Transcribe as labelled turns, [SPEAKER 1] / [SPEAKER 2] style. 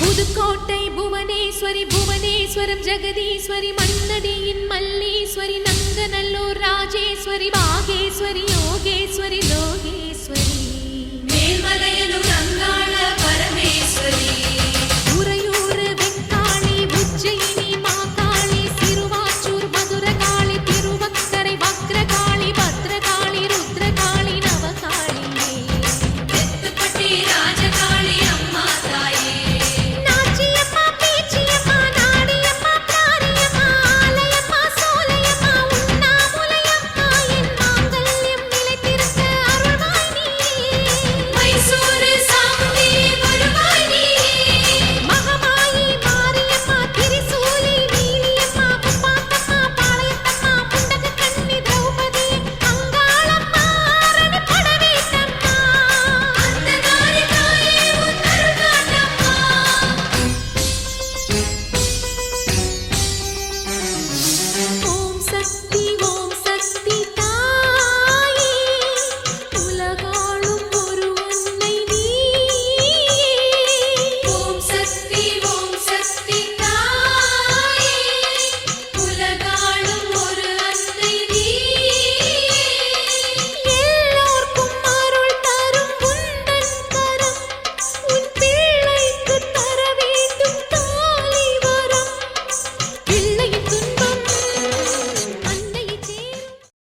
[SPEAKER 1] Pudukkottai Bhuvaneswari Puvaneswaram Jagadeeswari மண்ணடியின் Malleswari Nanganallur